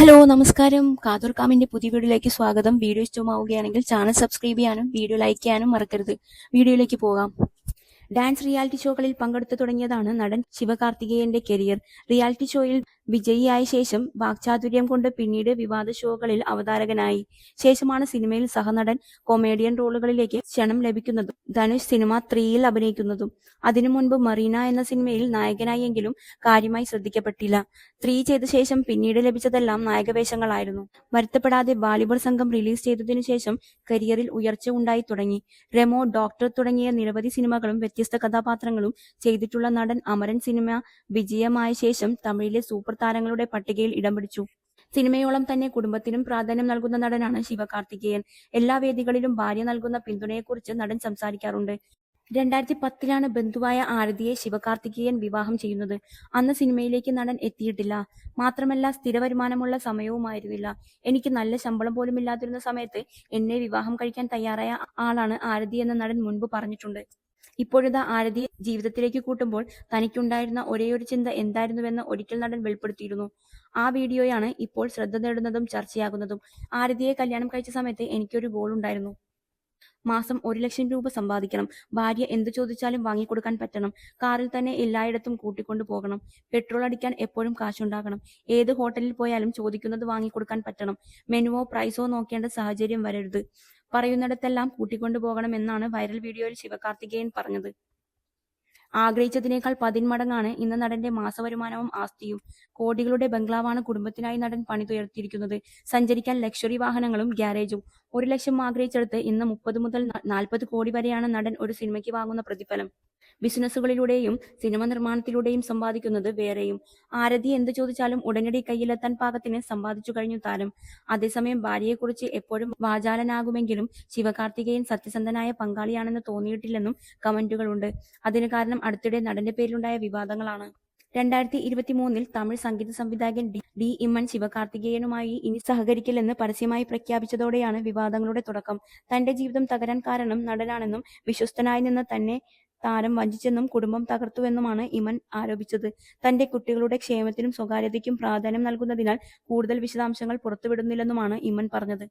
Hello നമസ്കാരം. കാതൂർ കാമിന്റെ പുതിയ വീഡിയോയിലേക്ക് സ്വാഗതം. വീഡിയോ ഇഷ്ടമാവുകയാണെങ്കിൽ ചാനൽ സബ്സ്ക്രൈബ് ചെയ്യാനും വീഡിയോ ലൈക്ക് ചെയ്യാനും മറക്കരുത്. വീഡിയോയിലേക്ക് പോകാം. ഡാൻസ് റിയാലിറ്റി ഷോകളിൽ പങ്കെടുത്തു തുടങ്ങിയതാണ് നടൻ ശിവകാർത്തികേയന്റെ കരിയർ. റിയാലിറ്റി ഷോയിൽ വിജയിയായ ശേഷം വാക്ചാതുര്യം കൊണ്ട് പിന്നീട് വിവാദ ഷോകളിൽ അവതാരകനായി. ശേഷമാണ് സിനിമയിൽ സഹനടൻ കൊമേഡിയൻ റോളുകളിലേക്ക് ക്ഷണം ലഭിക്കുന്നതും ധനുഷ് സിനിമ ത്രീയിൽ അഭിനയിക്കുന്നതും. അതിനു മുൻപ് മറീന എന്ന സിനിമയിൽ നായകനായെങ്കിലും കാര്യമായി ശ്രദ്ധിക്കപ്പെട്ടില്ല. ത്രീ ചെയ്ത ശേഷം പിന്നീട് ലഭിച്ചതെല്ലാം നായകവേഷങ്ങളായിരുന്നു. വരുത്തപ്പെടാതെ വാലിബോൾ സംഘം റിലീസ് ചെയ്തതിനു ശേഷം കരിയറിൽ ഉയർച്ച ഉണ്ടായി തുടങ്ങി. റെമോ ഡോക്ടർ തുടങ്ങിയ നിരവധി സിനിമകളും വ്യത്യസ്ത കഥാപാത്രങ്ങളും ചെയ്തിട്ടുള്ള നടൻ അമരൻ സിനിമ വിജയമായ ശേഷം തമിഴിലെ സൂപ്പർ താരങ്ങളുടെ പട്ടികയിൽ ഇടം പിടിച്ചു. സിനിമയോളം തന്നെ കുടുംബത്തിനും പ്രാധാന്യം നൽകുന്ന നടനാണ് ശിവകാർത്തികേയൻ. എല്ലാ വേദികളിലും ഭാര്യ നൽകുന്ന പിന്തുണയെക്കുറിച്ച് നടൻ സംസാരിക്കാറുണ്ട്. രണ്ടായിരത്തി പത്തിലാണ് ബന്ധുവായ ആരതിയെ ശിവകാർത്തികേയൻ വിവാഹം ചെയ്യുന്നത്. അന്ന് സിനിമയിലേക്ക് നടൻ എത്തിയിട്ടില്ല. മാത്രമല്ല സ്ഥിര വരുമാനമുള്ള സമയവുമായിരുന്നില്ല. എനിക്ക് നല്ല ശമ്പളം പോലും ഇല്ലാതിരുന്ന സമയത്ത് എന്നെ വിവാഹം കഴിക്കാൻ തയ്യാറായ ആളാണ് ആരതി എന്ന നടൻ മുൻപ് പറഞ്ഞിട്ടുണ്ട്. ഇപ്പോഴിതാ ആരതി ജീവിതത്തിലേക്ക് കൂട്ടുമ്പോൾ തനിക്കുണ്ടായിരുന്ന ഒരേയൊരു ചിന്ത എന്തായിരുന്നുവെന്ന് ഒരിക്കൽ നടൻ വെളിപ്പെടുത്തിയിരുന്നു. ആ വീഡിയോയാണ് ഇപ്പോൾ ശ്രദ്ധ നേടുന്നതും ചർച്ചയാകുന്നതും. ആരതിയെ കല്യാണം കഴിച്ച സമയത്ത് എനിക്കൊരു ഗോൾ ഉണ്ടായിരുന്നു. മാസം ഒരു ലക്ഷം രൂപ സമ്പാദിക്കണം. ഭാര്യ എന്ത് ചോദിച്ചാലും വാങ്ങിക്കൊടുക്കാൻ പറ്റണം. കാറിൽ തന്നെ എല്ലായിടത്തും കൂട്ടിക്കൊണ്ടു പോകണം. പെട്രോൾ അടിക്കാൻ എപ്പോഴും കാശുണ്ടാകണം. ഏത് ഹോട്ടലിൽ പോയാലും ചോദിക്കുന്നത് വാങ്ങിക്കൊടുക്കാൻ പറ്റണം. മെനുവോ പ്രൈസോ നോക്കേണ്ട സാഹചര്യം വരരുത്. പറയുന്നിടത്തെല്ലാം എന്നാണ് വൈറൽ വീഡിയോയിൽ ശിവകാർത്തികേയൻ പറഞ്ഞത്. ആഗ്രഹിച്ചതിനേക്കാൾ പതിന്മടങ്ങാണ് ഇന്ന് നടന്റെ മാസവരുമാനവും ആസ്തിയും. കോടികളുടെ ബംഗ്ലാവാണ് കുടുംബത്തിനായി നടൻ പണിതുയർത്തിയിരിക്കുന്നത്. സഞ്ചരിക്കാൻ ലക്ഷറി വാഹനങ്ങളും ഗ്യാരേജും ഒരു ലക്ഷം ആഗ്രഹിച്ചെടുത്ത് ഇന്ന് മുപ്പത് മുതൽ നാൽപ്പത് കോടി വരെയാണ് നടൻ ഒരു സിനിമയ്ക്ക് വാങ്ങുന്ന പ്രതിഫലം. ബിസിനസ്സുകളിലൂടെയും സിനിമ നിർമ്മാണത്തിലൂടെയും സമ്പാദിക്കുന്നത് വേറെയും. ആരതി എന്ത് ചോദിച്ചാലും ഉടനടി കയ്യിലെത്താൻ പാകത്തിന് സമ്പാദിച്ചു കഴിഞ്ഞു താരം. അതേസമയം ഭാര്യയെക്കുറിച്ച് എപ്പോഴും വാചാലനാകുമെങ്കിലും ശിവകാർത്തികേയൻ സത്യസന്ധനായ പങ്കാളിയാണെന്ന് തോന്നിയിട്ടില്ലെന്നും കമന്റുകളുണ്ട്. അതിന് കാരണം അടുത്തിടെ നടന്റെ പേരിലുണ്ടായ വിവാദങ്ങളാണ്. രണ്ടായിരത്തി ഇരുപത്തി മൂന്നിൽ തമിഴ് സംഗീത സംവിധായകൻ ഡി ഇമ്മൻ ശിവകാർത്തികേയനുമായി ഇനി സഹകരിക്കില്ലെന്ന് പരസ്യമായി പ്രഖ്യാപിച്ചതോടെയാണ് വിവാദങ്ങളുടെ തുടക്കം. തന്റെ ജീവിതം തകരാൻ കാരണം നടനാണെന്നും വിശ്വസ്തനായി നിന്ന് തന്നെ താരം വഞ്ചിച്ചെന്നും കുടുംബം തകർത്തുവെന്നുമാണ് ഇമൻ ആരോപിച്ചത്. തന്റെ കുട്ടികളുടെ ക്ഷേമത്തിനും സ്വകാര്യതയ്ക്കും പ്രാധാന്യം നൽകുന്നതിനാൽ കൂടുതൽ വിശദാംശങ്ങൾ പുറത്തുവിടുന്നില്ലെന്നുമാണ് ഇമൻ പറഞ്ഞത്.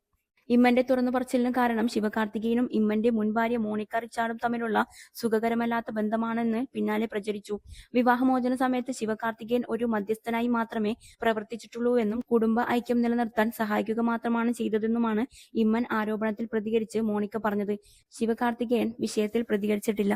ഇമ്മന്റെ തുറന്നു പറച്ചിലിന് കാരണം ശിവകാർത്തികേയനും ഇമ്മന്റെ മുൻ ഭാര്യ മോണിക്ക റിച്ചാർഡും തമ്മിലുള്ള സുഖകരമല്ലാത്ത ബന്ധമാണെന്ന് പിന്നാലെ പ്രചരിച്ചു. വിവാഹമോചന സമയത്ത് ശിവകാർത്തികേയൻ ഒരു മധ്യസ്ഥനായി മാത്രമേ പ്രവർത്തിച്ചിട്ടുള്ളൂ എന്നും കുടുംബ ഐക്യം നിലനിർത്താൻ സഹായിക്കുക മാത്രമാണ് ചെയ്തതെന്നുമാണ് ഇമ്മൻ ആരോപണത്തിൽ പ്രതികരിച്ച് മോണിക്ക പറഞ്ഞത്. ശിവകാർത്തികേയൻ വിഷയത്തിൽ പ്രതികരിച്ചിട്ടില്ല.